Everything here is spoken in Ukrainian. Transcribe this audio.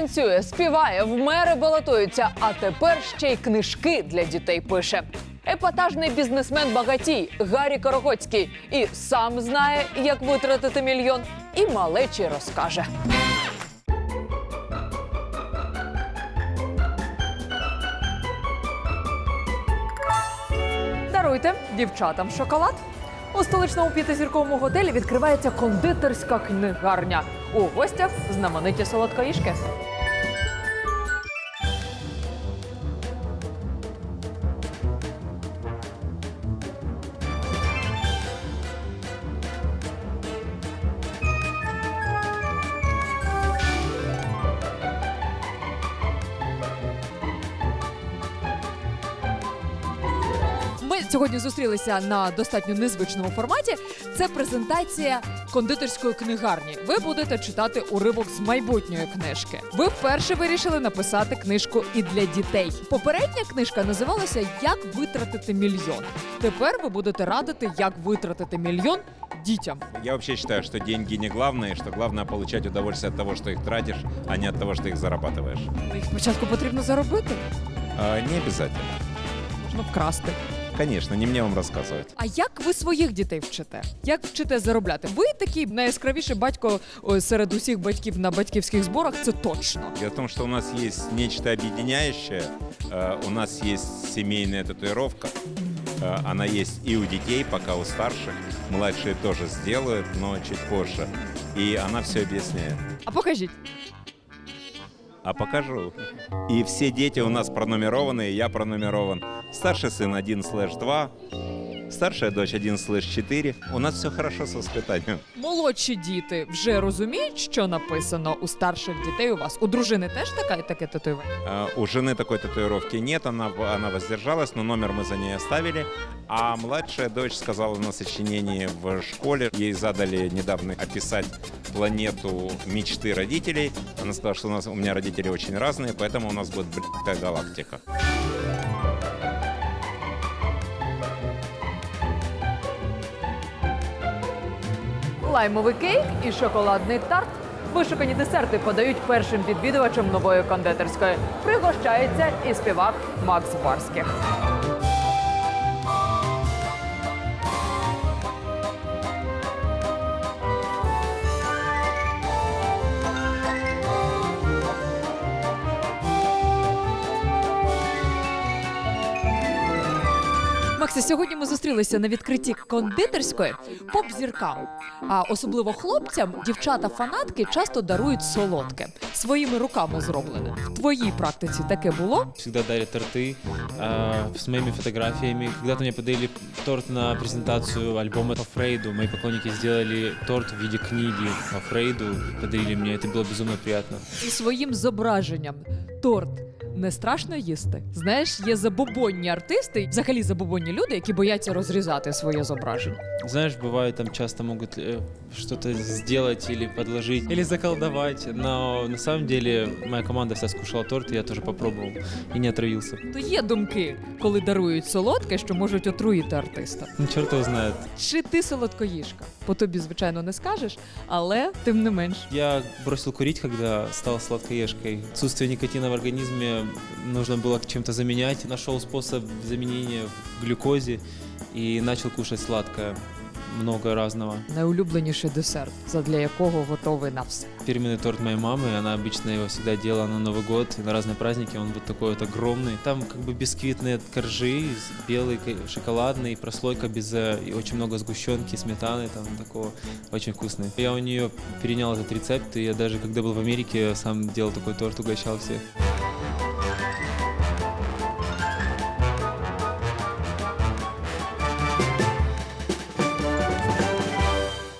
танцює, співає, в мери балотується, а тепер ще й книжки для дітей пише. Епатажний бізнесмен багатій Гаррі Корогоцький і сам знає, як витратити мільйон, і малечі розкаже. Даруйте дівчатам шоколад. У столичному п'ятизірковому готелі відкривається кондитерська книгарня. У гостях знамениті солодкоїжки. Ми сьогодні зустрілися на достатньо незвичному форматі. Це презентація кондитерської книгарні. Ви будете читати уривок з майбутньої книжки. Ви вперше вирішили написати книжку і для дітей. Попередня книжка називалася Як витратити мільйон. Тепер ви будете радити, як витратити мільйон дітям. Я вообще считаю, что деньги не главное, что главное получать удовольствие от того, что их тратишь, а не от того, что их зарабатываешь. Їх спочатку потрібно заробити, А, не обязательно. можна вкрасти. Конечно, не мне вам рассказывать. А як ви своїх дітей вчите? Як вчите заробляти? Ви такий найяскравіший батько о, серед усіх батьків на батьківських зборах. Це точно. Дело в том, что у нас есть нечто объединяющее. Э, У нас есть семейная татуировка. Э, Она есть и у детей, пока у старших. Младшие тоже сделают, но чуть позже. И она все объясняет. А покажіть. А покажу. И все дети у нас пронумерованы, и я пронумерован. Старший сын 1 слэш 2, старшая дочь 1 слэш 4. У нас все хорошо с воспитанием. Молодші діти вже розуміють, що написано у старших дітей у вас. У дружини теж така таке татуювання? Э, У жены такой татуировки нет, она, она воздержалась, но номер мы за ней оставили. А младшая дочь сказала на сочинении в школе, ей задали недавно описать планету мечты родителей. Она сказала, что у, нас, у меня родители очень разные, поэтому у нас будет блядская галактика. Лаймовий кейк і шоколадний тарт. Вишукані десерти подають першим відвідувачам нової кондитерської. Пригощається і співак Макс Барських. Максе, сьогодні ми зустрілися на відкритті кондитерської поп-зіркам. А особливо хлопцям дівчата-фанатки часто дарують солодке своїми руками зроблене. В твоїй практиці таке було? всегда дарят торты э, с моими фотографиями. Когда-то мне подарили торт на презентацию альбома по Фрейду. Мои поклонники сделали торт в виде книги по Фрейду, подарили мне. Это было безумно приятно. І своїм зображенням торт. не страшно їсти. Знаєш, є забобонні артисти, взагалі забобонні люди, які бояться розрізати своє зображення. Знаешь, бывает, там часто могут э, что-то сделать или подложить, или заколдовать. Но на самом деле моя команда вся скушала торт, и я тоже попробовал и не отравился. То є думки, коли дарують солодке, що можуть отруїти артиста. Ну, черт его знает. Чи ти солодкоїжка? По тобі, звичайно, не скажеш, але тим не менш. Я бросил курить, когда стал сладкоежкой. Отсутствие никотина в организме нужно было чем-то заменять. Нашел способ заменения в глюкозе и начал кушать сладкое. Много разного. Найулюбленіший десерт, задля якого готовий на все. Фирменный торт моей мамы, она обычно его всегда делала на Новый год и на разные праздники. Он вот такой вот огромный. Там как бы бисквитные коржи, с- белый, ка- шоколадный, прослойка без... э, и очень много сгущенки, сметаны, там такого. Очень вкусный. Я у нее перенял этот рецепт, и я даже когда был в Америке, сам делал такой торт, угощал всех.